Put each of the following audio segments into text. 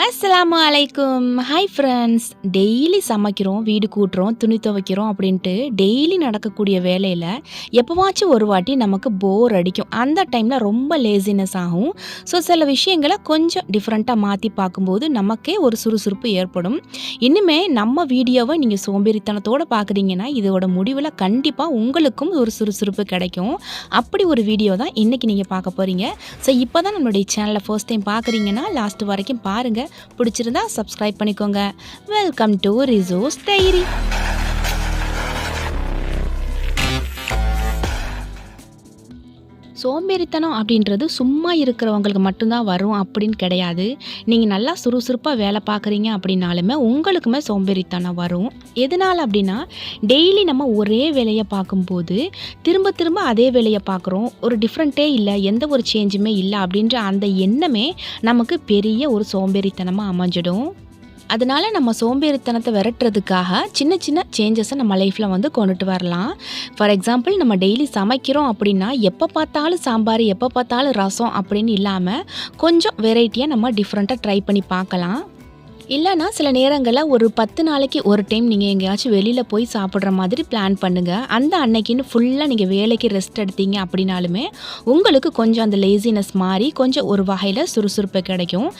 அஸ்லாம் அலைக்கும் hi friends daily சமைக்கிறோம் வீடு கூட்டுறோம் துணி துவைக்கிறோம் அப்படின்ட்டு டெய்லி நடக்கக்கூடிய வேலையில் எப்போவாச்சும் ஒரு வாட்டி நமக்கு போர் அடிக்கும். அந்த டைமில் ரொம்ப லேசினஸ் ஆகும். ஸோ சில விஷயங்களை கொஞ்சம் டிஃப்ரெண்ட்டாக மாற்றி பார்க்கும்போது நமக்கே ஒரு சுறுசுறுப்பு ஏற்படும். இன்னுமே நம்ம வீடியோவை நீங்கள் சோம்பேறித்தனத்தோடு பார்க்குறீங்கன்னா இதோட முடிவில் கண்டிப்பாக உங்களுக்கும் ஒரு சுறுசுறுப்பு கிடைக்கும். அப்படி ஒரு வீடியோ தான் இன்றைக்கி நீங்கள் பார்க்க போகிறீங்க ஸோ இப்போ தான் நம்மளுடைய சேனலை ஃபர்ஸ்ட் டைம் பார்க்குறீங்கன்னா லாஸ்ட் வரைக்கும் பாருங்கள் பிடிச்சிருந்தா சப்ஸ்கிரைப் பண்ணிக்கோங்க. வெல்கம் டு ரிசோர்ஸ் டைரி சோம்பேறித்தனம் அப்படின்றது சும்மா இருக்கிறவங்களுக்கு மட்டும்தான் வரும் அப்படின்னு கிடையாது. நீங்கள் நல்லா சுறுசுறுப்பாக வேலை பார்க்குறீங்க அப்படின்னாலுமே உங்களுக்குமே சோம்பேறித்தனம் வரும். எதனால் அப்படின்னா டெய்லி நம்ம ஒரே வேலையை பார்க்கும்போது திரும்ப திரும்ப அதே வேலையை பார்க்குறோம். ஒரு டிஃப்ரெண்ட்டே இல்லை எந்த ஒரு சேஞ்சுமே இல்லை அப்படின்ற அந்த எண்ணமே நமக்கு பெரிய ஒரு சோம்பேறித்தனமாக அமைஞ்சிடும். அதனால நம்ம சோம்பேறித்தனத்தை விரட்டுறதுக்காக சின்ன சின்ன சேஞ்சஸை நம்ம லைஃப்பில் வந்து கொண்டுட்டு வரலாம். ஃபார் எக்ஸாம்பிள் நம்ம டெய்லி சமைக்கிறோம் அப்படின்னா எப்போ பார்த்தாலும் சாம்பார் எப்போ பார்த்தாலும் ரசம் அப்படின்னு இல்லாமல் கொஞ்சம் வெரைட்டியாக நம்ம டிஃப்ரெண்ட்டாக ட்ரை பண்ணி பார்க்கலாம். இல்லைனா சில நேரங்களில் ஒரு பத்து நாளைக்கு ஒரு டைம் நீங்கள் எங்கேயாச்சும் வெளியில் போய் சாப்பிட்ற மாதிரி பிளான் பண்ணுங்கள் அந்த அன்னைக்குன்னு ஃபுல்லாக நீங்கள் வேலைக்கு ரெஸ்ட் எடுத்தீங்க அப்படின்னாலுமே உங்களுக்கு கொஞ்சம் அந்த லேசினஸ் மாறி கொஞ்சம் ஒரு வகையில் சுறுசுறுப்பு கிடைக்கும்.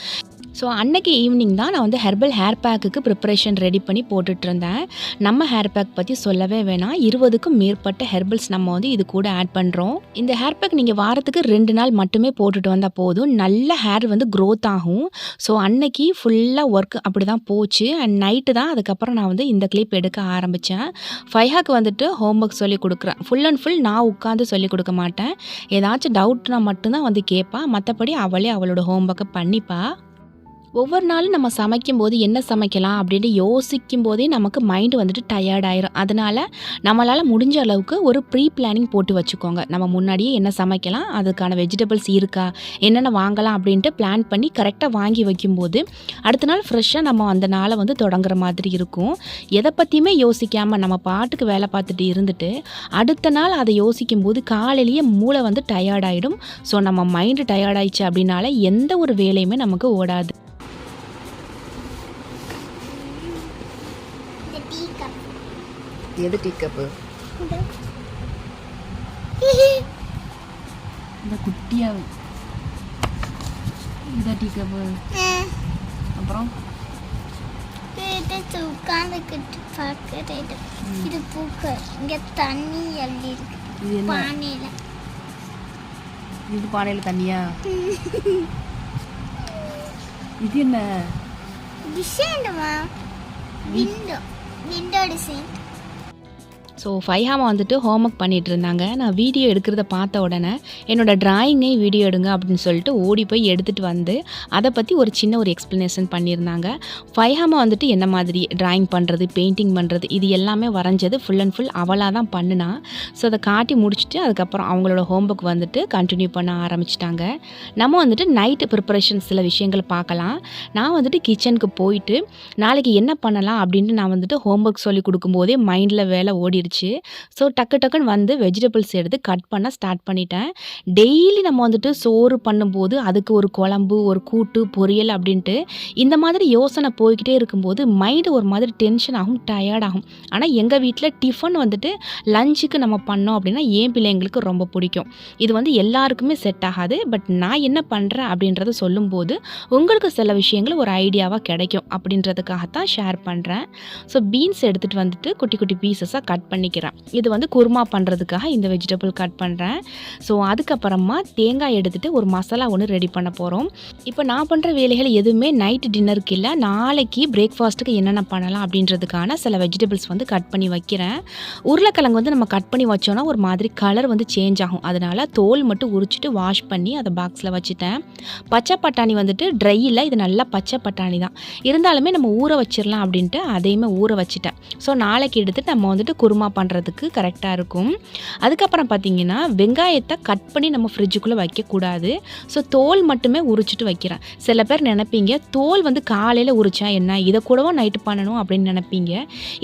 ஸோ அன்னைக்கு ஈவினிங் தான் நான் வந்து ஹெர்பல் ஹேர் பேக்குக்கு ப்ரிப்பரேஷன் ரெடி பண்ணி போட்டுட்ருந்தேன் நம்ம ஹேர் பேக் பற்றி சொல்லவே வேணாம். இருபதுக்கும் மேற்பட்ட ஹெர்பல்ஸ் நம்ம வந்து இது கூட ஆட் பண்ணுறோம் இந்த ஹேர் பேக் நீங்கள் வாரத்துக்கு ரெண்டு நாள் மட்டுமே போட்டுட்டு வந்தால் போதும். நல்ல ஹேர் வந்து க்ரோத் ஆகும். ஸோ அன்னைக்கு ஃபுல்லாக ஒர்க் அப்படி தான் போச்சு. அண்ட் நைட்டு தான் அதுக்கப்புறம் நான் வந்து இந்த கிளிப் எடுக்க ஆரம்பித்தேன் ஃபைஹாக்கு வந்துட்டு ஹோம்ஒர்க் சொல்லி கொடுக்குறேன். ஃபுல் அண்ட் ஃபுல் நான் உட்காந்து சொல்லி கொடுக்க மாட்டேன். ஏதாச்சும் டவுட்னா மட்டும்தான் வந்து கேட்பா. மற்றபடி அவளே அவளோட ஹோம்ஒர்க்கை பண்ணிப்பா. ஒவ்வொரு நாளும் நம்ம சமைக்கும் போது என்ன சமைக்கலாம் அப்படின்ட்டு யோசிக்கும் போதே நமக்கு மைண்டு வந்துட்டு டயர்ட் ஆயிரும். அதனால நம்மளால் முடிஞ்ச அளவுக்கு ஒரு ப்ரீ பிளானிங் போட்டு வச்சுக்கோங்க. நம்ம முன்னாடியே என்ன சமைக்கலாம் அதுக்கான வெஜிடபிள்ஸ் இருக்கா என்னென்ன வாங்கலாம் அப்படின்ட்டு பிளான் பண்ணி கரெக்டாக வாங்கி வைக்கும்போது அடுத்த நாள் ஃப்ரெஷ்ஷாக நம்ம அந்த நாளை வந்து தொடங்குற மாதிரி இருக்கும். எதை பற்றியுமே யோசிக்காமல் நம்ம பாட்டுக்கு வேலை பார்த்துட்டு இருந்துட்டு அடுத்த நாள் அதை யோசிக்கும் போது காலையிலேயே மூளை வந்து டயர்டாயிடும் ஸோ நம்ம மைண்டு டயர்டாயிடுச்சு அப்படின்னால எந்த ஒரு வேலையுமே நமக்கு ஓடாது இந்த டீ கப் எது டீ கப்பு இந்த குட்டியா இந்த டீ கப்பு அப்புறம்? உட்காந்துக்கிட்டு பார்க்குறது. இது பூக்கள் இங்கே தண்ணி அள்ளி இருக்கு. பானையில். இது பானையில் தண்ணியா? இது என்ன? டிசைன்டுமா விண்டோ. விண்டோ டிசைன் ஸோ ஃபைஹாமா வந்துட்டு ஹோம்ஒர்க் பண்ணிகிட்டு இருந்தாங்க நான் வீடியோ எடுக்கிறத பார்த்த உடனே என்னோடய ட்ராயிங்கே வீடியோ எடுங்க அப்படின்னு சொல்லிட்டு ஓடி போய் எடுத்துகிட்டு வந்து அதை பற்றி ஒரு சின்ன ஒரு எக்ஸ்ப்ளனேஷன் பண்ணியிருந்தாங்க. ஃபைஹாமா வந்துட்டு என்ன மாதிரி ட்ராயிங் பண்ணுறது பெயிண்டிங் பண்ணுறது இது எல்லாமே வரைஞ்சது ஃபுல் அண்ட் ஃபுல் அவளாக தான் பண்ணுனா. ஸோ அதை காட்டி முடிச்சுட்டு அதுக்கப்புறம் அவங்களோட ஹோம் ஒர்க் வந்துட்டு கண்டினியூ பண்ண ஆரம்பிச்சிட்டாங்க. நம்ம வந்துட்டு நைட்டு ப்ரிப்பரேஷன் சில விஷயங்கள் பார்க்கலாம். நான் வந்துட்டு கிச்சனுக்கு போயிட்டு நாளைக்கு என்ன பண்ணலாம்? அப்படின்ட்டு நான் வந்துட்டு ஹோம் ஒர்க் சொல்லி கொடுக்கும்போதே மைண்டில் வேலை ஓடிடுச்சு ஸோ டக்கு டக்குன்னு வந்து வெஜிடபிள்ஸ் எடுத்து கட் பண்ண ஸ்டார்ட் பண்ணிட்டேன். டெய்லி நம்ம வந்துட்டு சோறு பண்ணும்போது அதுக்கு ஒரு குழம்பு ஒரு கூட்டு பொரியல் அப்படின்ட்டு இந்த மாதிரி யோசனை போய்கிட்டே இருக்கும்போது மைண்டு ஒரு மாதிரி டென்ஷன் ஆகும் டயர்ட் ஆகும். ஆனால் எங்கள் வீட்டில் டிஃபன் வந்துட்டு லஞ்சுக்கு நம்ம பண்ணோம் அப்படின்னா ஏன் பிள்ளைங்களுக்கு ரொம்ப பிடிக்கும்? இது வந்து எல்லாருக்குமே செட் ஆகாது. பட் நான் என்ன பண்ணுறேன் அப்படின்றத சொல்லும்போது உங்களுக்கு சில விஷயங்கள் ஒரு ஐடியாவாக கிடைக்கும் அப்படின்றதுக்காகத்தான் ஷேர் பண்ணுறேன் ஸோ பீன்ஸ் எடுத்துகிட்டு வந்துட்டு குட்டி குட்டி பீசஸாக கட் பண்ணிக்கிறேன். இது வந்து குருமா பண்ணுறதுக்காக இந்த வெஜிடபிள் கட் பண்ணுறேன் ஸோ அதுக்கப்புறமா தேங்காய் எடுத்துகிட்டு ஒரு மசாலா ஒன்று ரெடி பண்ண போகிறோம் இப்போ நான் பண்ணுற வேலைகள் எதுவுமே நைட் டின்னருக்கு இல்லை. நாளைக்கு பிரேக்ஃபாஸ்ட்டுக்கு என்னென்ன பண்ணலாம் அப்படின்றதுக்கான சில வெஜிடபிள்ஸ் வந்து கட் பண்ணி வைக்கிறேன். உருளைக்கிழங்கு வந்து நம்ம கட் பண்ணி வச்சோன்னா ஒரு மாதிரி கலர் வந்து சேஞ்ச் ஆகும். அதனால் தோல் மட்டும் உரிச்சிட்டு வாஷ் பண்ணி அதை பாக்ஸில் வச்சுட்டேன். பச்சை பட்டாணி வந்துட்டு ட்ரை இல்லை. இது நல்லா பச்சை பட்டாணி தான். இருந்தாலுமே நம்ம ஊற வச்சிடலாம் அப்படின்ட்டு அதையுமே ஊற வச்சுட்டேன். ஸோ நாளைக்கு எடுத்துட்டு நம்ம வந்துட்டு குருமா குருமா பண்ணுறதுக்கு கரெக்டாக இருக்கும். அதுக்கப்புறம் பார்த்தீங்கன்னா வெங்காயத்தை கட் பண்ணி நம்ம ஃப்ரிட்ஜுக்குள்ளே வைக்கக்கூடாது. ஸோ தோல் மட்டுமே உரிச்சிட்டு வைக்கிறேன். சில பேர் நினைப்பீங்க தோல் வந்து காலையில் உரிச்சா என்ன? இதை கூடவும் நைட்டு பண்ணணும் அப்படின்னு நினைப்பீங்க.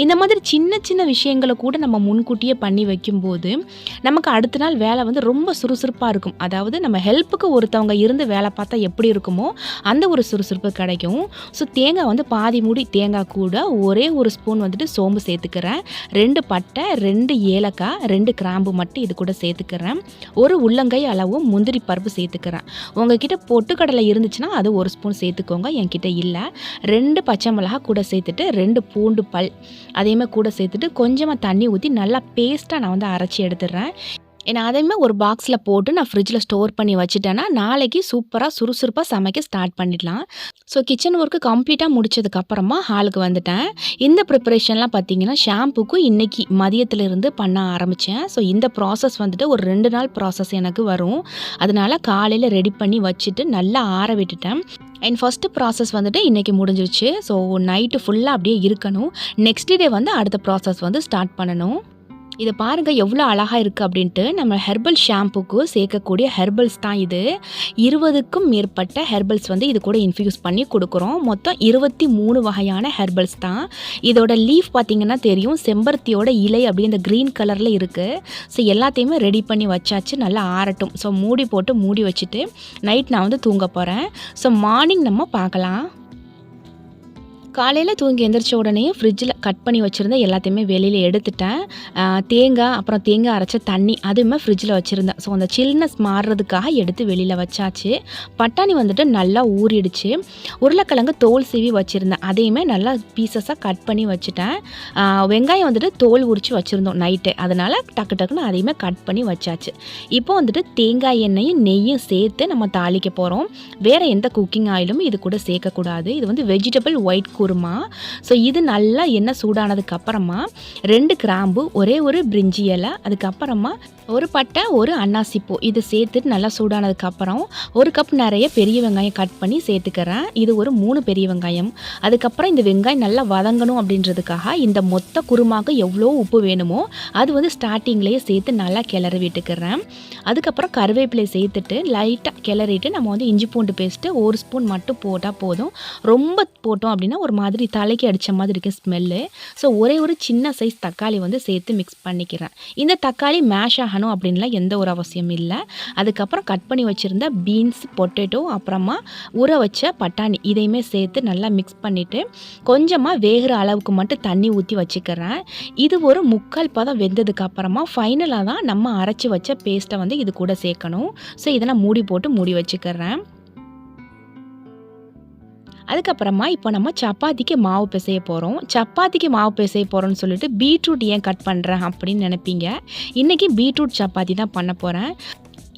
இந்த மாதிரி சின்ன சின்ன விஷயங்களை கூட நம்ம முன்கூட்டியே பண்ணி வைக்கும்போது நமக்கு அடுத்த நாள் வேலை வந்து ரொம்ப சுறுசுறுப்பாக இருக்கும். அதாவது நம்ம ஹெல்ப்புக்கு ஒருத்தவங்க இருந்து வேலை பார்த்தா எப்படி இருக்குமோ அந்த ஒரு சுறுசுறுப்பு கிடைக்கும். ஸோ தேங்காய் வந்து பாதி மூடி தேங்காய் கூட ஒரே ஒரு ஸ்பூன் வந்துட்டு சோம்பு சேர்த்துக்கிறேன். ரெண்டு பட்டை ரெண்டு ஏலக்காய் ரெண்டு கிராம்பு மட்டும் இது கூட சேர்த்துக்கிறேன். ஒரு உள்ளங்கை அளவு முந்திரி பருப்பு சேர்த்துக்கிறேன். உங்ககிட்ட பொட்டுக்கடலை இருந்துச்சுன்னா அது ஒரு ஸ்பூன் சேர்த்துக்கோங்க என்கிட்ட இல்லை. ரெண்டு பச்சை மிளகா கூட சேர்த்துட்டு ரெண்டு பூண்டு பல் அதேமாதிரி கூட சேர்த்துட்டு கொஞ்சமாக தண்ணி ஊற்றி நல்லா பேஸ்ட்டாக நான் வந்து அரைச்சி எடுத்துடுறேன். ஏன்னா அதையுமே ஒரு பாக்ஸில் போட்டு நான் ஃப்ரிட்ஜில் ஸ்டோர் பண்ணி வச்சுட்டேன்னா நாளைக்கு சூப்பராக சுறுசுறுப்பாக சமைக்க ஸ்டார்ட் பண்ணிடலாம். ஸோ கிச்சன் ஒர்க்கு கம்ப்ளீட்டாக முடிச்சதுக்கப்புறமா ஹாலுக்கு வந்துட்டேன். இந்த ப்ரிப்பரேஷன்லாம் பார்த்தீங்கன்னா ஷாம்புக்கு இன்றைக்கி மதியத்துலேருந்து பண்ண ஆரம்பித்தேன் ஸோ இந்த ப்ராசஸ் வந்துட்டு ஒரு ரெண்டு நாள் ப்ராசஸ் எனக்கு வரும். அதனால் காலையில் ரெடி பண்ணி வச்சுட்டு நல்லா ஆற விட்டுட்டேன். அண்ட் ஃபஸ்ட்டு ப்ராசஸ் வந்துட்டு இன்றைக்கி முடிஞ்சிருச்சு. ஸோ நைட்டு ஃபுல்லாக அப்படியே இருக்கணும். நெக்ஸ்ட் டே வந்து அடுத்த ப்ராசஸ் வந்து ஸ்டார்ட் பண்ணணும். இதை பாருங்கள் எவ்வளோ அழகாக இருக்குது அப்படின்ட்டு. நம்ம ஹெர்பல் ஷாம்புக்கு சேர்க்கக்கூடிய ஹெர்பல்ஸ் தான் இது. இருபதுக்கும் மேற்பட்ட ஹெர்பல்ஸ் வந்து இது கூட இன்ஃப்யூஸ் பண்ணி கொடுக்குறோம். மொத்தம் இருபத்தி மூணு வகையான ஹெர்பல்ஸ் தான். இதோட லீஃப் பார்த்தீங்கன்னா தெரியும். செம்பருத்தியோட இலை அப்படி இந்த க்ரீன் கலரில் இருக்குது ஸோ எல்லாத்தையுமே ரெடி பண்ணி வச்சாச்சு. நல்லா ஆறட்டும். ஸோ மூடி போட்டு மூடி வச்சுட்டு நைட் நான் வந்து தூங்க போகிறேன் ஸோ மார்னிங் நம்ம பார்க்கலாம். காலையில் தூங்கி எந்திரிச்ச உடனே ஃப்ரிட்ஜில் கட் பண்ணி வச்சுருந்த எல்லாத்தையுமே வெளியில் எடுத்துட்டேன். தேங்காய் அப்புறம் தேங்காய் அரைச்ச தண்ணி அதுவுமே ஃப்ரிட்ஜில் வச்சுருந்தேன். ஸோ அந்த சில்னஸ் மாறுறதுக்காக எடுத்து வெளியில் வச்சாச்சு. பட்டாணி வந்துட்டு நல்லா ஊறிடுச்சு. உருளைக்கிழங்கு தோல் சீவி வச்சுருந்தேன். அதையுமே நல்லா பீசஸாக கட் பண்ணி வச்சுட்டேன். வெங்காயம் வந்துட்டு தோல் உரித்து வச்சுருந்தோம் நைட்டு அதனால் டக்கு டக்குன்னு அதையுமே கட் பண்ணி வச்சாச்சு. இப்போ வந்துட்டு தேங்காய் எண்ணெயும் நெய்யும் சேர்த்து நம்ம தாளிக்க போகிறோம் வேறு எந்த குக்கிங் ஆயிலும் இது கூட சேர்க்கக்கூடாது. இது வந்து வெஜிடபிள் ஒயிட் குருமா ஸோ இது நல்லா எண்ணெய் சூடானதுக்கு அப்புறமா ரெண்டு கிராம்பு ஒரே ஒரு பிரிஞ்சி இலை அதுக்கப்புறமா ஒரு பட்டை ஒரு அன்னாசிப்பூ. இது சேர்த்துட்டு நல்லா சூடானதுக்கு அப்புறம் ஒரு கப் நிறைய பெரிய வெங்காயம் கட் பண்ணி சேர்த்துக்கிறேன். இது ஒரு மூணு பெரிய வெங்காயம். அதுக்கப்புறம் இந்த வெங்காயம் நல்லா வதங்கணும் அப்படின்றதுக்காக இந்த மொத்த குருமாக்கு எவ்வளோ உப்பு வேணுமோ அது வந்து ஸ்டார்டிங்லேயே சேர்த்து நல்லா கிளறி விட்டுக்கிறேன். அதுக்கப்புறம் கருவேப்பிலை சேர்த்துட்டு லைட்டாக கிளறிட்டு நம்ம வந்து இஞ்சி பூண்டு பேஸ்ட்டு ஒரு ஸ்பூன் மட்டும் போட்டால் போதும். ரொம்ப போட்டோம் அப்படின்னா ஒரு மாதிரி தலைக்கு அடித்த மாதிரி இருக்கு ஸ்மெல்லு ஸோ ஒரே ஒரு சின்ன சைஸ் தக்காளி வந்து சேர்த்து மிக்ஸ் பண்ணிக்கிறேன். இந்த தக்காளி மேஷ் ஆகணும் அப்படின்லாம் எந்த ஒரு அவசியம் இல்லை. அதுக்கப்புறம் கட் பண்ணி வச்சுருந்த பீன்ஸ் பொட்டேட்டோ அப்புறமா ஊற வச்ச பட்டாணி இதையுமே சேர்த்து நல்லா மிக்ஸ் பண்ணிவிட்டு கொஞ்சமாக வேகிற அளவுக்கு மட்டும் தண்ணி ஊற்றி வச்சுக்கிறேன். இது ஒரு முக்கால் பதம் வெந்ததுக்கு அப்புறமா ஃபைனலாக தான் நம்ம அரைச்சி வச்ச பேஸ்ட்டை வந்து இது கூட சேர்க்கணும். ஸோ இதை நான் மூடி போட்டு மூடி வச்சுக்கிறேன். அதுக்கப்புறமா இப்போ நம்ம சப்பாத்திக்கு மாவு பிசைய போகிறோம் சப்பாத்திக்கு மாவு பிசைய போகிறோம்னு சொல்லிட்டு பீட்ரூட் ஏன் கட் பண்ணுறேன் அப்படின்னு நினைப்பீங்க? இன்றைக்கி பீட்ரூட் சப்பாத்தி தான் பண்ண போகிறேன்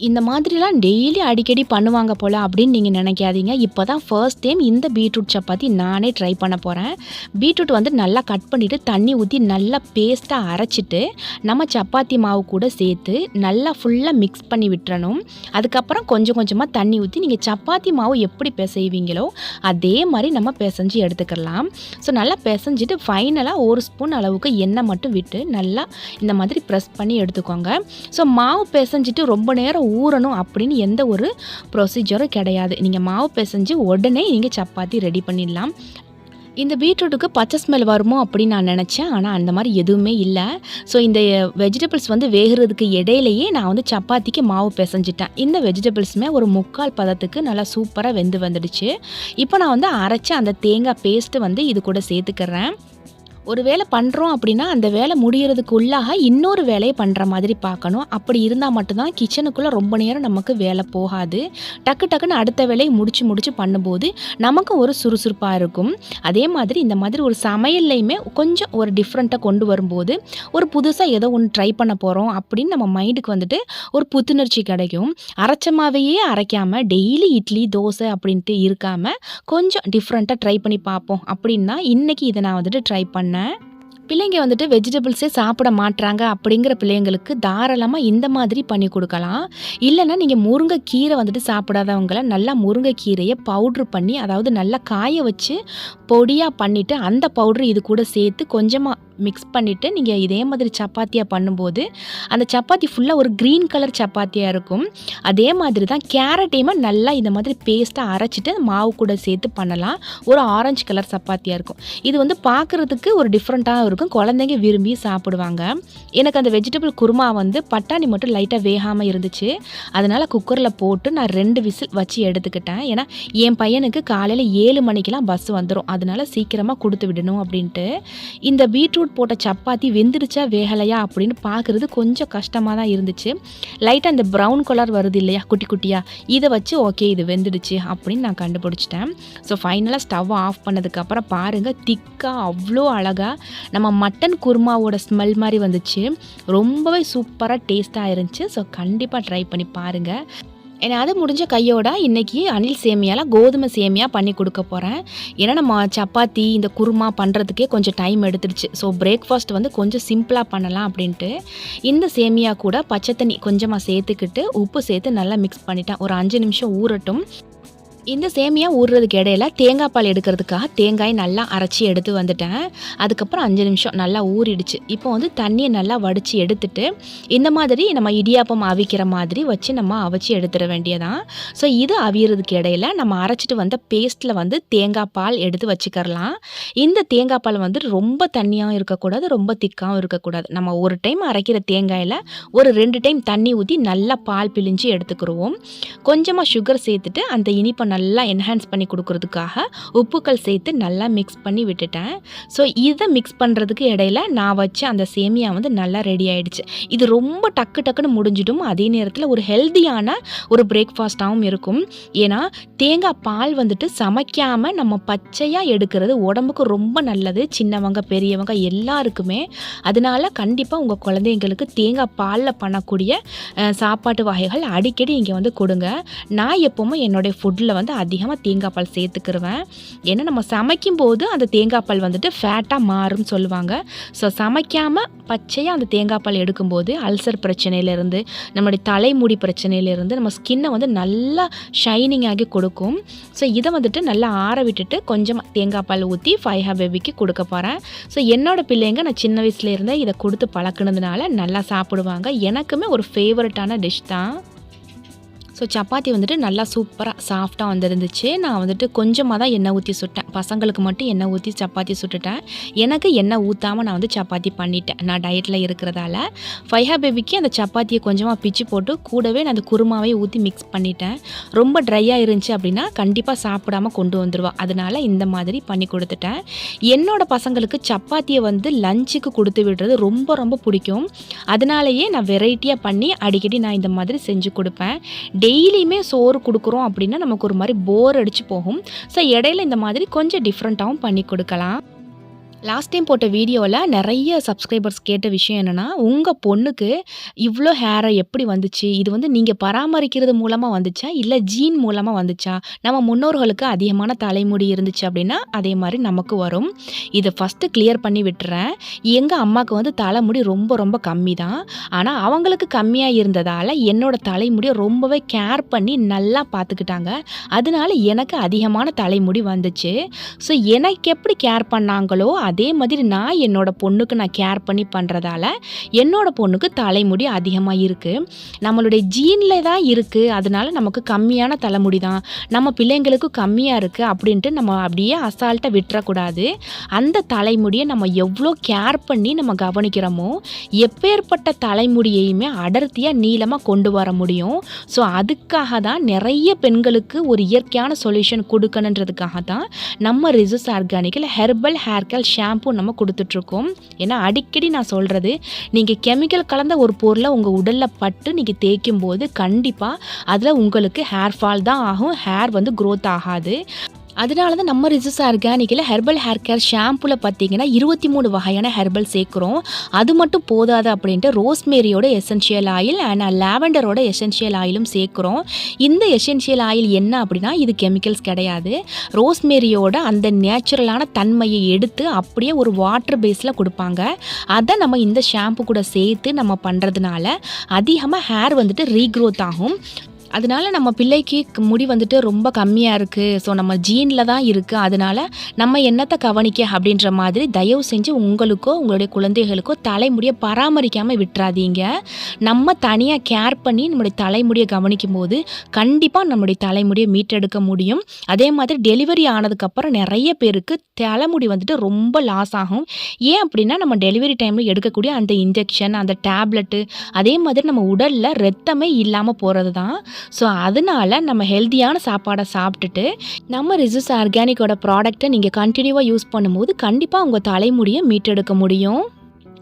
இந்த மாதிரிலாம் டெய்லி அடிக்கடி பண்ணுவாங்க போல் அப்படின்னு நீங்கள் நினைக்காதீங்க. இப்போ தான் ஃபர்ஸ்ட் டைம் இந்த பீட்ரூட் சப்பாத்தி நானே ட்ரை பண்ண போகிறேன் பீட்ரூட் வந்து நல்லா கட் பண்ணிவிட்டு தண்ணி ஊற்றி நல்லா பேஸ்ட்டாக அரைச்சிட்டு நம்ம சப்பாத்தி மாவு கூட சேர்த்து நல்லா ஃபுல்லாக மிக்ஸ் பண்ணி விட்டுறணும். அதுக்கப்புறம் கொஞ்சம் கொஞ்சமாக தண்ணி ஊற்றி நீங்கள் சப்பாத்தி மாவு எப்படி பிசைவீங்களோ அதே மாதிரி நம்ம பிசைஞ்சு எடுத்துக்கலாம். ஸோ நல்லா பிசைஞ்சிட்டு ஃபைனலாக ஒரு ஸ்பூன் அளவுக்கு எண்ணெய் மட்டும் விட்டு நல்லா இந்த மாதிரி ப்ரெஸ் பண்ணி எடுத்துக்கோங்க. ஸோ மாவு பிசைஞ்சிட்டு ரொம்ப நேரம் ஊறணும் அப்படின்னு எந்த ஒரு ப்ரொசீஜரும் கிடையாது. நீங்கள் மாவு பிசைஞ்சு உடனே நீங்கள் சப்பாத்தி ரெடி பண்ணிடலாம். இந்த பீட்ரூட்டுக்கு பச்சை ஸ்மெல் வருமோ அப்படின்னு நான் நினச்சேன். ஆனால் அந்த மாதிரி எதுவுமே இல்லை. ஸோ இந்த வெஜிடபிள்ஸ் வந்து வேகிறதுக்கு இடையிலையே நான் வந்து சப்பாத்திக்கு மாவு பிசைஞ்சிட்டேன். இந்த வெஜிடபிள்ஸுமே ஒரு முக்கால் பதத்துக்கு நல்லா சூப்பராக வெந்து வந்துடுச்சு. இப்போ நான் வந்து அரைச்ச அந்த தேங்காய் பேஸ்ட்டு வந்து இது கூட சேர்த்துக்கிறேன். ஒரு வேலை பண்ணுறோம் அப்படின்னா அந்த வேலை முடிகிறதுக்கு உள்ளாக இன்னொரு வேலையை பண்ணுற மாதிரி பார்க்கணும். அப்படி இருந்தால் மட்டும்தான் கிச்சனுக்குள்ளே ரொம்ப நேரம் நமக்கு வேலை போகாது. டக்கு டக்குன்னு அடுத்த வேலையை முடிச்சு முடிச்சு பண்ணும்போது நமக்கு ஒரு சுறுசுறுப்பாக இருக்கும். அதே மாதிரி இந்த மாதிரி ஒரு சமையல்லையுமே கொஞ்சம் ஒரு டிஃப்ரெண்ட்டாக கொண்டு வரும்போது ஒரு புதுசாக ஏதோ ஒன்று ட்ரை பண்ண போகிறோம் அப்படின்னு நம்ம மைண்டுக்கு வந்துட்டு ஒரு புத்துணர்ச்சி கிடைக்கும். அரைச்சமாவையே அரைக்காமல் டெய்லி இட்லி தோசை அப்படின்ட்டு இருக்காமல் கொஞ்சம் டிஃப்ரெண்ட்டாக ட்ரை பண்ணி பார்ப்போம் அப்படின்னா இன்றைக்கி இதை நான் வந்துட்டு ட்ரை பண்ணேன். பிள்ளைங்க வந்துட்டு வெஜிடபிள்ஸே சாப்பிட மாட்டுறாங்க அப்படிங்கிற பிள்ளைங்களுக்கு தாராளமாக இந்த மாதிரி பண்ணி கொடுக்கலாம். இல்லைன்னா நீங்கள் முருங்கைக்கீரை வந்துட்டு சாப்பிடாதவங்கள நல்லா முருங்கைக்கீரையை பவுட்ரு பண்ணி அதாவது நல்லா காய வச்சு பொடியாக பண்ணிவிட்டு அந்த பவுட்ரு இது கூட சேர்த்து கொஞ்சமாக மிக்ஸ் பண்ணிவிட்டு நீங்கள் இதே மாதிரி சப்பாத்தியாக பண்ணும்போது அந்த சப்பாத்தி ஃபுல்லாக ஒரு க்ரீன் கலர் சப்பாத்தியாக இருக்கும். அதே மாதிரி தான் கேரட்டையுமே நல்லா இந்த மாதிரி பேஸ்ட்டாக அரைச்சிட்டு மாவு கூட சேர்த்து பண்ணலாம். ஒரு ஆரஞ்சு கலர் சப்பாத்தியாக இருக்கும். இது வந்து பார்க்குறதுக்கு ஒரு டிஃப்ரெண்ட்டாக இருக்கும். குழந்தைங்க விரும்பி சாப்பிடுவாங்க. எனக்கு அந்த வெஜிடபிள் குருமா வந்து பட்டாணி மட்டும் லைட்டாக வேகாமல் இருந்துச்சு. அதனால் குக்கரில் போட்டு நான் ரெண்டு விசில் வச்சு எடுத்துக்கிட்டேன். ஏன்னா என் பையனுக்கு காலையில் ஏழு மணிக்கெலாம் பஸ் வந்துடும் அதனால் சீக்கிரமாக கொடுத்து விடணும் அப்படின்ட்டு. இந்த பீட்ரூட் போட்ட சப்பாத்தி வெந்துடுச்சா வேகலையா அப்படின்னு பார்க்குறது கொஞ்சம் கஷ்டமாக தான் இருந்துச்சு. லைட்டாக அந்த ப்ரௌன் கலர் வருது இல்லையா குட்டி குட்டியாக இதை வச்சு ஓகே இது வெந்துடுச்சு அப்படின்னு நான் கண்டுபிடிச்சிட்டேன். ஸோ ஃபைனலாக ஸ்டவ் ஆஃப் பண்ணதுக்கப்புறம் பாருங்கள் திக்காக அவ்வளோ அழகாக நம்ம மட்டன் குருமாவோட ஸ்மெல் மாதிரி வந்துச்சு. ரொம்பவே சூப்பராக டேஸ்ட்டாக இருந்துச்சு. ஸோ கண்டிப்பாக ட்ரை பண்ணி பாருங்கள் ஏன்னா அது முடிஞ்ச கையோட இன்றைக்கி அணில் சேமியாலாம் கோதுமை சேமியா பண்ணி கொடுக்க போகிறேன் ஏன்னா நம்ம சப்பாத்தி இந்த குருமா பண்ணுறதுக்கே கொஞ்சம் டைம் எடுத்துடுச்சு. ஸோ பிரேக்ஃபாஸ்ட் வந்து கொஞ்சம் சிம்பிளாக பண்ணலாம் அப்படின்ட்டு இந்த சேமியா கூட பச்சை தண்ணி கொஞ்சமாக சேர்த்துக்கிட்டு உப்பு சேர்த்து நல்லா மிக்ஸ் பண்ணிட்டேன். ஒரு அஞ்சு நிமிஷம் ஊறட்டும். இந்த சேமியா ஊறுறதுக்கு இடையில தேங்காய் பால் எடுக்கிறதுக்காக தேங்காய் நல்லா அரைச்சி எடுத்து வந்துட்டேன். அதுக்கப்புறம் அஞ்சு நிமிஷம் நல்லா ஊறிடுச்சு. இப்போ வந்து தண்ணியை நல்லா வடித்து எடுத்துட்டு இந்த மாதிரி நம்ம இடியாப்பம் அவிக்கிற மாதிரி வச்சு நம்ம அவிச்சு எடுத்துட வேண்டியதான் ஸோ இது அவியறதுக்கு இடையில நம்ம அரைச்சிட்டு வந்த பேஸ்ட்டில் வந்து தேங்காய் பால் எடுத்து வச்சுக்கரலாம் இந்த தேங்காய் பால் வந்து ரொம்ப தண்ணியாகவும் இருக்கக்கூடாது ரொம்ப திக்காகவும் இருக்கக்கூடாது. நம்ம ஒரு டைம் அரைக்கிற தேங்காயில் ஒரு ரெண்டு டைம் தண்ணி ஊற்றி நல்லா பால் பிழிஞ்சு எடுத்துக்கிடுவோம் கொஞ்சமாக சுகர் சேர்த்துட்டு அந்த இனிப்பை நல்லா என்ஹான்ஸ் பண்ணி கொடுக்கறதுக்காக உப்புக்கள் சேர்த்து நல்லா மிக்ஸ் பண்ணி விட்டுட்டேன். ஸோ இதை மிக்ஸ் பண்ணுறதுக்கு இடையில நான் வச்சு அந்த சேமியா வந்து நல்லா ரெடி ஆகிடுச்சு இது ரொம்ப டக்கு டக்குன்னு முடிஞ்சிடும். அதே நேரத்தில் ஒரு ஹெல்த்தியான ஒரு பிரேக்ஃபாஸ்ட்டாகவும் இருக்கும். ஏன்னா தேங்காய் பால் வந்துட்டு சமைக்காமல் நம்ம பச்சையாக எடுக்கிறது உடம்புக்கு ரொம்ப நல்லது. சின்னவங்க பெரியவங்க எல்லாருக்குமே. அதனால கண்டிப்பாக உங்கள் குழந்தைங்களுக்கு தேங்காய் பாலில் பண்ணக்கூடிய சாப்பாட்டு வகைகள் அடிக்கடி இங்கே வந்து கொடுங்க. நான் எப்போவுமே என்னுடைய ஃபுட்டில் வந்து அதிகமாக தேங்காய் பால் சேர்த்துக்கிருவேன். ஏன்னா நம்ம சமைக்கும் போது அந்த தேங்காய் பால் வந்துட்டு ஃபேட்டாக மாறும்னு சொல்லுவாங்க. ஸோ சமைக்காமல் பச்சையாக அந்த தேங்காய் பால் எடுக்கும்போது அல்சர் பிரச்சனையிலேருந்து நம்மளுடைய தலைமுடி பிரச்சனையிலேருந்து நம்ம ஸ்கின்னை வந்து நல்லா ஷைனிங் ஆகி கொடுக்கும். ஸோ இதை வந்துட்டு நல்லா ஆற விட்டுட்டு கொஞ்சமாக தேங்காய் பால் ஊற்றி ஃபைவ் பேபிக்கு கொடுக்க போகிறேன் ஸோ என்னோட பிள்ளைங்க நான் சின்ன வயசுலேருந்தே இதை கொடுத்து பழக்கினதுனால நல்லா சாப்பிடுவாங்க. எனக்குமே ஒரு ஃபேவரட்டான டிஷ் தான். ஸோ சப்பாத்தி வந்துட்டு நல்லா சூப்பராக சாஃப்டாக வந்துருந்துச்சு. நான் வந்துட்டு கொஞ்சமாக தான் எண்ணெய் ஊற்றி சுட்டேன். பசங்களுக்கு மட்டும் எண்ணெய் ஊற்றி சப்பாத்தி சுட்டுட்டேன். எனக்கு எண்ணெய் ஊற்றாமல் நான் வந்து சப்பாத்தி பண்ணிட்டேன். நான் டயட்டில் இருக்கிறதால. ஃபைஹா பேபிக்கு அந்த சப்பாத்தியை கொஞ்சமாக பிச்சு போட்டு கூடவே நான் அந்த குருமாவே ஊற்றி மிக்ஸ் பண்ணிட்டேன். ரொம்ப ட்ரையாக இருந்துச்சு அப்படின்னா கண்டிப்பாக சாப்பிடாம கொண்டு வந்துடுவா அதனால் இந்த மாதிரி பண்ணி கொடுத்துட்டேன். என்னோட பசங்களுக்கு சப்பாத்தியை வந்து லஞ்சுக்கு கொடுத்து விடுறது ரொம்ப ரொம்ப பிடிக்கும். அதனாலேயே நான் வெரைட்டியாக பண்ணி அடிக்கடி நான் இந்த மாதிரி செஞ்சு கொடுப்பேன். டெய்லியுமே சோறு கொடுக்குறோம் அப்படின்னா நமக்கு ஒரு மாதிரி போர் அடிச்சு போகும். ஸோ இடையில இந்த மாதிரி கொஞ்சம் டிஃப்ரெண்ட்டாகவும் பண்ணி கொடுக்கலாம். லாஸ்ட் டைம் போட்ட வீடியோவில் நிறைய சப்ஸ்கிரைபர்ஸ் கேட்ட விஷயம் என்னென்னா உங்கள் பொண்ணுக்கு இவ்வளோ ஹேரை எப்படி வந்துச்சு? இது வந்து நீங்கள் பராமரிக்கிறது மூலமாக வந்துச்சா? இல்லை ஜீன் மூலமாக வந்துச்சா? நம்ம முன்னோர்களுக்கு அதிகமான தலைமுடி இருந்துச்சு அப்படின்னா அதே மாதிரி நமக்கு வரும். இதை ஃபஸ்ட்டு கிளியர் பண்ணி விட்டுறேன். எங்கள் அம்மாவுக்கு வந்து தலைமுடி ரொம்ப ரொம்ப கம்மி தான் ஆனால் அவங்களுக்கு கம்மியாக இருந்ததால் என்னோட தலைமுடியை ரொம்பவே கேர் பண்ணி நல்லா பார்த்துக்கிட்டாங்க. அதனால எனக்கு அதிகமான தலைமுடி வந்துச்சு. ஸோ எனக்கு எப்படி கேர் பண்ணாங்களோ அதே மாதிரி நான் என்னோட பொண்ணுக்கு நான் கேர் பண்ணி பண்ணுறதால என்னோட பொண்ணுக்கு தலைமுடி அதிகமாக இருக்குது நம்மளுடைய ஜீனில் தான் இருக்குது அதனால நமக்கு கம்மியான தலைமுடி தான். நம்ம பிள்ளைங்களுக்கு கம்மியாக இருக்குது அப்படின்ட்டு நம்ம அப்படியே அசால்ட்டாக விட்டுறக்கூடாது. அந்த தலைமுடியை நம்ம எவ்வளோ கேர் பண்ணி நம்ம கவனிக்கிறோமோ எப்பேற்பட்ட தலைமுடியையுமே அடர்த்தியாக நீளமாக கொண்டு வர முடியும். ஸோ அதுக்காக தான் நிறைய பெண்களுக்கு ஒரு இயற்கையான சொல்யூஷன் கொடுக்கணுன்றதுக்காக தான் நம்ம ரிசஸ் ஆர்கானிக்கில் ஹெர்பல் ஹேர் கேர் ஷாம்பு நம்ம கொடுத்துட்ருக்கோம். ஏன்னா அடிக்கடி நான் சொல்கிறது நீங்கள் கெமிக்கல் கலந்த ஒரு பொருளை உங்கள் உடலில் பட்டு நீங்கள் தேய்க்கும் போது கண்டிப்பாக அதில் உங்களுக்கு ஹேர் ஃபால் தான் ஆகும். ஹேர் வந்து க்ரோத் ஆகாது. அதனால தான் நம்ம ரிசஸ் ஆர்கானிக்கில் ஹெர்பல் ஹேர் கேர் ஷாம்புல பார்த்தீங்கன்னா இருபத்தி மூணு வகையான ஹெர்பல் சேர்க்குறோம். அது மட்டும் போதாது அப்படின்ட்டு ரோஸ்மேரியோட எசென்ஷியல் ஆயில் அண்ட் லாவெண்டரோட எசென்ஷியல் ஆயிலும் சேர்க்குறோம். இந்த எசென்ஷியல் ஆயில் என்ன அப்படின்னா இது கெமிக்கல்ஸ் கிடையாது. ரோஸ்மேரியோட அந்த நேச்சுரலான தன்மையை எடுத்து அப்படியே ஒரு வாட்டர் பேஸில் கொடுப்பாங்க. அதை நம்ம இந்த ஷாம்பு கூட சேர்த்து நம்ம பண்ணுறதுனால அதிகமாக ஹேர் வந்துட்டு ரீக்ரோத் ஆகும். அதனால நம்ம பிள்ளைக்கு முடி வந்துட்டு ரொம்ப கம்மியாக இருக்குது ஸோ நம்ம ஜீனில் தான் இருக்குது அதனால நம்ம என்னத்தை கவனிக்க அப்படின்ற மாதிரி தயவு செஞ்சு உங்களுக்கோ உங்களுடைய குழந்தைகளுக்கோ தலைமுடியை பராமரிக்காமல் விட்டுறாதீங்க. நம்ம தனியாக கேர் பண்ணி நம்முடைய தலைமுடியை கவனிக்கும் போது கண்டிப்பாக நம்முடைய தலைமுடியை மீட்டெடுக்க முடியும். அதே மாதிரி டெலிவரி ஆனதுக்கப்புறம் நிறைய பேருக்கு தலைமுடி வந்துட்டு ரொம்ப லாஸ் ஆகும். ஏன் அப்படின்னா நம்ம டெலிவரி டைமில் எடுக்கக்கூடிய அந்த இன்ஜெக்ஷன் அந்த டேப்லெட்டு அதே மாதிரி நம்ம உடலில் ரத்தமே இல்லாமல் போகிறது தான் ஸோ அதனால நம்ம ஹெல்த்தியான சாப்பாடை சாப்பிட்டுட்டு நம்ம ரிசஸ் ஆர்கானிக்கோட ப்ராடக்ட்டை நீங்கள் கண்டினியூவாக யூஸ் பண்ணும்போது கண்டிப்பாக உங்கள் தலைமுடியை மீட்டெடுக்க முடியும்.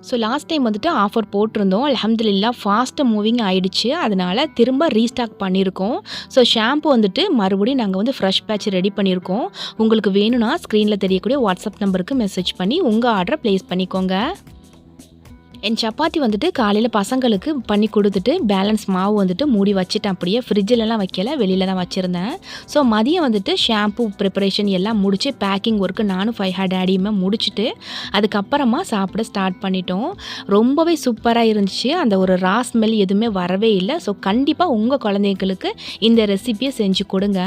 ஸோ லாஸ்ட் டைம் வந்துட்டு ஆஃபர் போட்டிருந்தோம். அலமதுல்லா ஃபாஸ்ட்டாக மூவிங் ஆகிடுச்சு அதனால் திரும்ப ரீஸ்டாக் பண்ணியிருக்கோம். ஸோ ஷாம்பு வந்துட்டு மறுபடியும் நாங்கள் வந்து ஃப்ரெஷ் பேட்ச் ரெடி பண்ணியிருக்கோம். உங்களுக்கு வேணும்னா ஸ்க்ரீனில் தெரியக்கூடிய வாட்ஸ்அப் நம்பருக்கு மெசேஜ் பண்ணி உங்கள் ஆர்டரை ப்ளேஸ் பண்ணிக்கோங்க. என் சப்பாத்தி வந்துட்டு காலையில் பசங்களுக்கு பண்ணி கொடுத்துட்டு பேலன்ஸ் மாவு வந்துட்டு மூடி வச்சுட்டேன். அப்படியே ஃப்ரிட்ஜிலலாம் வைக்கல வெளியில் தான் வச்சுருந்தேன். ஸோ மதியம் வந்துட்டு ஷாம்பு ப்ரிப்பரேஷன் எல்லாம் முடித்து பேக்கிங் ஒர்க்கு நானும் ஃபைவ் ஹேட் டேடியுமே முடிச்சுட்டு அதுக்கப்புறமா சாப்பிட ஸ்டார்ட் பண்ணிட்டோம். ரொம்பவே சூப்பராக இருந்துச்சு. அந்த ஒரு ரா ஸ்மெல் எதுவுமே வரவே இல்லை. ஸோ கண்டிப்பாக உங்கள் குழந்தைங்களுக்கு இந்த ரெசிபியை செஞ்சு கொடுங்க.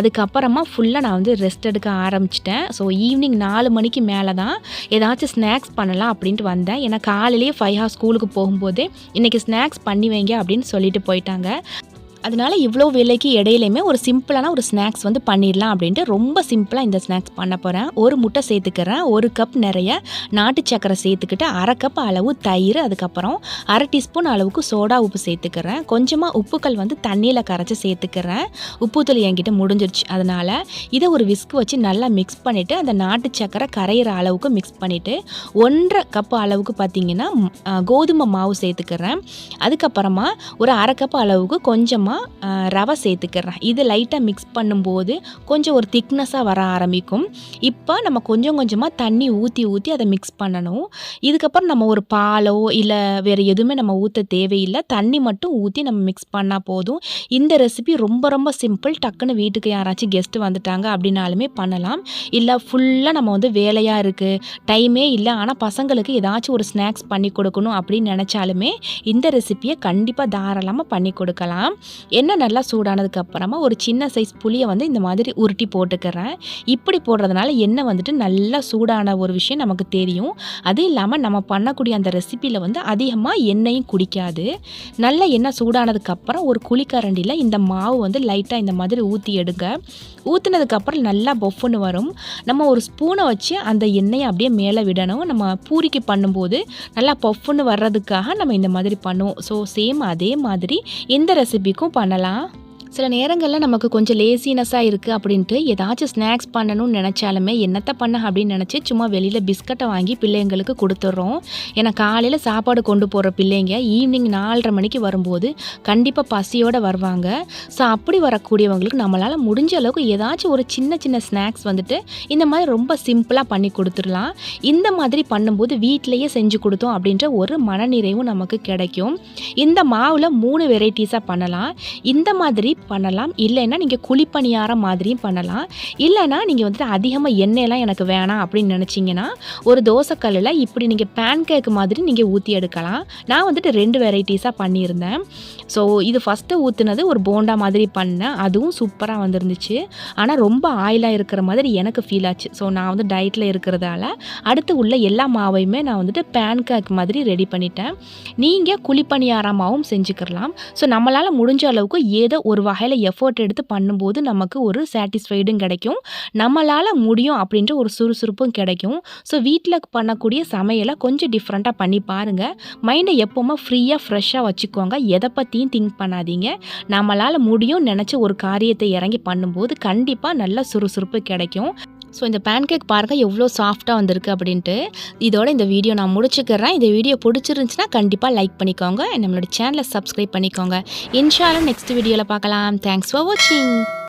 அதுக்கப்புறமா ஃபுல்லாக நான் வந்து ரெஸ்ட் எடுக்க ஆரம்பிச்சிட்டேன். ஸோ ஈவினிங் நாலு மணிக்கு மேலே தான் ஏதாச்சும் ஸ்நாக்ஸ் பண்ணலாம் அப்படின்ட்டு வந்தேன். ஏன்னா காலையிலே ஃபைவ் ஹார் ஸ்கூலுக்கு போகும்போதே இன்றைக்கி ஸ்நாக்ஸ் பண்ணி வைங்க அப்படின்னு சொல்லிட்டு போயிட்டாங்க. அதனால இவ்வளோ விலைக்கு இடையிலையுமே ஒரு சிம்பிளான ஒரு ஸ்நாக்ஸ் வந்து பண்ணிடலாம் அப்படின்ட்டு ரொம்ப சிம்பிளாக இந்த ஸ்நாக்ஸ் பண்ண போகிறேன் ஒரு முட்டை சேர்த்துக்கிறேன் ஒரு கப் நிறைய நாட்டு சக்கரை சேர்த்துக்கிட்டு அரை கப் அளவு தயிர் அதுக்கப்புறம் அரை டீஸ்பூன் அளவுக்கு சோடா உப்பு சேர்த்துக்கிறேன். கொஞ்சமாக உப்புக்கள் வந்து தண்ணியில் கரைச்சி சேர்த்துக்கிறேன். உப்பு தூள் என்கிட்ட முடிஞ்சிருச்சு. அதனால் இதை ஒரு விஸ்க் வச்சு நல்லா மிக்ஸ் பண்ணிவிட்டு அந்த நாட்டு சக்கரை கரையிற அளவுக்கு மிக்ஸ் பண்ணிவிட்டு ஒன்றரை கப் அளவுக்கு பார்த்தீங்கன்னா கோதுமை மாவு சேர்த்துக்கிறேன். அதுக்கப்புறமா ஒரு அரை கப் அளவுக்கு கொஞ்சமாக ரவை சேர்த்துக்கிறேன். இது லைட்டாக மிக்ஸ் பண்ணும்போது கொஞ்சம் ஒரு திக்னஸாக வர ஆரம்பிக்கும். இப்போ நம்ம கொஞ்சம் கொஞ்சமாக தண்ணி ஊற்றி ஊற்றி அதை மிக்ஸ் பண்ணணும். இதுக்கப்புறம் நம்ம ஒரு பாலோ இல்லை வேறு எதுவுமே நம்ம ஊற்ற தேவையில்லை. தண்ணி மட்டும் ஊற்றி நம்ம மிக்ஸ் பண்ணால் போதும். இந்த ரெசிபி ரொம்ப ரொம்ப சிம்பிள் டக்குன்னு வீட்டுக்கு யாராச்சும் கெஸ்ட்டு வந்துட்டாங்க அப்படின்னாலுமே பண்ணலாம். இல்லை ஃபுல்லாக நம்ம வந்து வேலையாக இருக்குது டைமே இல்லை. ஆனால் பசங்களுக்கு ஏதாச்சும் ஒரு ஸ்நாக்ஸ் பண்ணி கொடுக்கணும் அப்படின்னு நினச்சாலுமே இந்த ரெசிபியை கண்டிப்பாக தாராளமாக பண்ணி கொடுக்கலாம். எண்ணெய் நல்லா சூடானதுக்கு அப்புறமா ஒரு சின்ன சைஸ் புளியை வந்து இந்த மாதிரி உருட்டி போட்டுக்கிறேன். இப்படி போடுறதுனால எண்ணெய் வந்துட்டு நல்லா சூடான ஒரு விஷயம் நமக்கு தெரியும். அது இல்லாமல் நம்ம பண்ணக்கூடிய அந்த ரெசிப்பியில் வந்து அதிகமாக எண்ணெயும் குடிக்காது. நல்ல எண்ணெய் சூடானதுக்கப்புறம் ஒரு குழிக்கரண்டியில் இந்த மாவு வந்து லைட்டாக இந்த மாதிரி ஊற்றி எடுங்க. ஊற்றுனதுக்கப்புறம் நல்லா பொஃப்னு வரும். நம்ம ஒரு ஸ்பூனை வச்சு அந்த எண்ணெயை அப்படியே மேலே விடணும். நம்ம பூரிக்கு பண்ணும்போது நல்லா பொஃப்னு வர்றதுக்காக நம்ம இந்த மாதிரி பண்ணுவோம். ஸோ சேம் அதே மாதிரி இந்த ரெசிபிக்கும் பண்ணலாம். சில நேரங்களில் நமக்கு கொஞ்சம் லேசினஸாக இருக்குது அப்படின்ட்டு ஏதாச்சும் ஸ்நாக்ஸ் பண்ணணும்னு நினச்சாலுமே என்னத்தை பண்ண அப்படின்னு நினச்சி சும்மா வெளியில் பிஸ்கட்டை வாங்கி பிள்ளைங்களுக்கு கொடுத்துட்றோம் ஏன்னா காலையில் சாப்பாடு கொண்டு போகிற பிள்ளைங்க ஈவினிங் நாலரை மணிக்கு வரும்போது கண்டிப்பாக பசியோடு வருவாங்க. ஸோ அப்படி வரக்கூடியவங்களுக்கு நம்மளால் முடிஞ்ச அளவுக்கு ஏதாச்சும் ஒரு சின்ன சின்ன ஸ்நாக்ஸ் வந்துட்டு இந்த மாதிரி ரொம்ப சிம்பிளாக பண்ணி கொடுத்துடலாம். இந்த மாதிரி பண்ணும்போது வீட்டிலையே செஞ்சு கொடுத்தோம் அப்படின்ற ஒரு மனநிறைவும் நமக்கு கிடைக்கும். இந்த மாவில் மூணு வெரைட்டிஸாக பண்ணலாம். இந்த மாதிரி பண்ணலாம். இல்லைன்னா நீங்கள் குழிப்பணியாரம் மாதிரியும் பண்ணலாம். இல்லைன்னா நீங்கள் வந்துட்டு அதிகமாக எண்ணெயெல்லாம் எனக்கு வேணாம் அப்படின்னு நினச்சிங்கன்னா ஒரு தோசைக்கல்லில் இப்படி நீங்கள் பேன் கேக் மாதிரி நீங்கள் ஊற்றி எடுக்கலாம். நான் வந்துட்டு ரெண்டு வெரைட்டிஸாக பண்ணியிருந்தேன். ஸோ இது ஃபஸ்ட்டு ஊற்றுனது ஒரு போண்டா மாதிரி பண்ணேன். அதுவும் சூப்பராக வந்துருந்துச்சு. ஆனால் ரொம்ப ஆயிலாக இருக்கிற மாதிரி எனக்கு ஃபீல் ஆச்சு. ஸோ நான் வந்து டயட்டில் இருக்கிறதால அடுத்து உள்ள எல்லா மாவையுமே நான் வந்துட்டு பேன் கேக் மாதிரி ரெடி பண்ணிட்டேன். நீங்கள் குழிப்பணியாரமாகவும் செஞ்சுக்கலாம். ஸோ நம்மளால் முடிஞ்ச அளவுக்கு ஏதோ ஒரு வகையில் எஃபோர்ட் எடுத்து பண்ணும்போது நமக்கு ஒரு சாட்டிஸ்ஃபைடும் கிடைக்கும். நம்மளால் முடியும் அப்படின்ற ஒரு சுறுசுறுப்பும் கிடைக்கும். ஸோ வீட்டில் பண்ணக்கூடிய சமையலை கொஞ்சம் டிஃப்ரெண்ட்டாக பண்ணி பாருங்கள் மைண்டை எப்போவுமே ஃப்ரீயாக ஃப்ரெஷ்ஷாக வச்சுக்கோங்க. எதை பற்றியும் திங்க் பண்ணாதீங்க. நம்மளால் முடியும் நினச்ச ஒரு காரியத்தை இறங்கி பண்ணும்போது கண்டிப்பாக நல்ல சுறுசுறுப்பு கிடைக்கும். ஸோ இந்த பேன்கேக் பாருங்கள் எவ்வளோ சாஃப்டாக வந்திருக்கு அப்படின்ட்டு. இதோட இந்த வீடியோ நான் முடிச்சுக்கிறேன். இந்த வீடியோ பிடிச்சிருந்துச்சுன்னா கண்டிப்பாக லைக் பண்ணிக்கோங்க. நம்மளோட சேனலை சப்ஸ்கிரைப் பண்ணிக்கோங்க. இன்ஷாலும் நெக்ஸ்ட் வீடியோவில் பார்க்கலாம். தேங்க்ஸ் ஃபார் வாட்சிங்